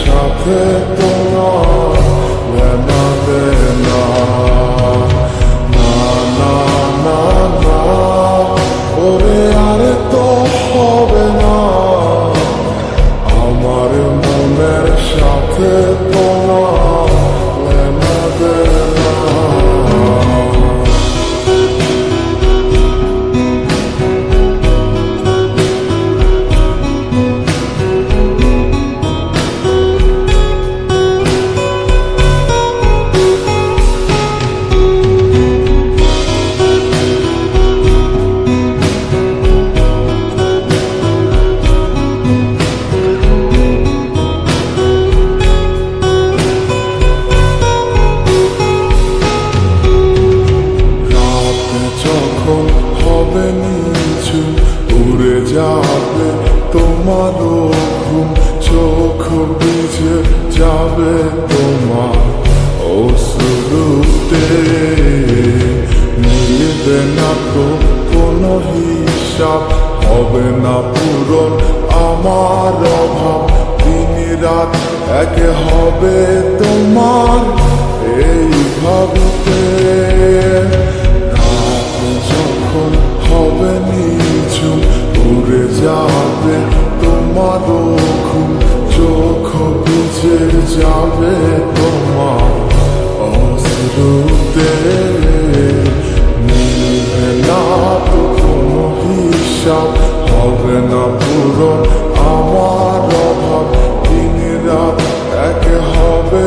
সাথে তোমার হিসাব হবে না পূরণ। আমার অভাব দিন রাত এক হবে তোমার। এই ভাবতে যখন হবে নিচু উড়ে যাবে তোমার ঘুম চোখ বুঝে যাবে তোমার অশ্রুতে। মিলবে না হিসাব হবে না পূরণ আমার অভাব দিন রাত এক হবে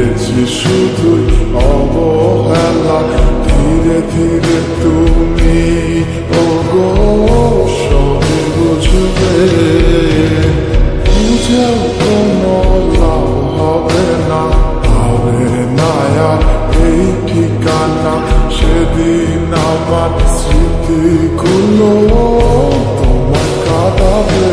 পেয়েছি শুধু অবহেলা। ধীরে ধীরে তুমি ওগো সবে বুঝবে। বুঝেও কোনো লাভ হবে না। হবে না এই ঠিকানা সেদিন আমার স্মৃতিগুলো তোমার কাঁদাবে।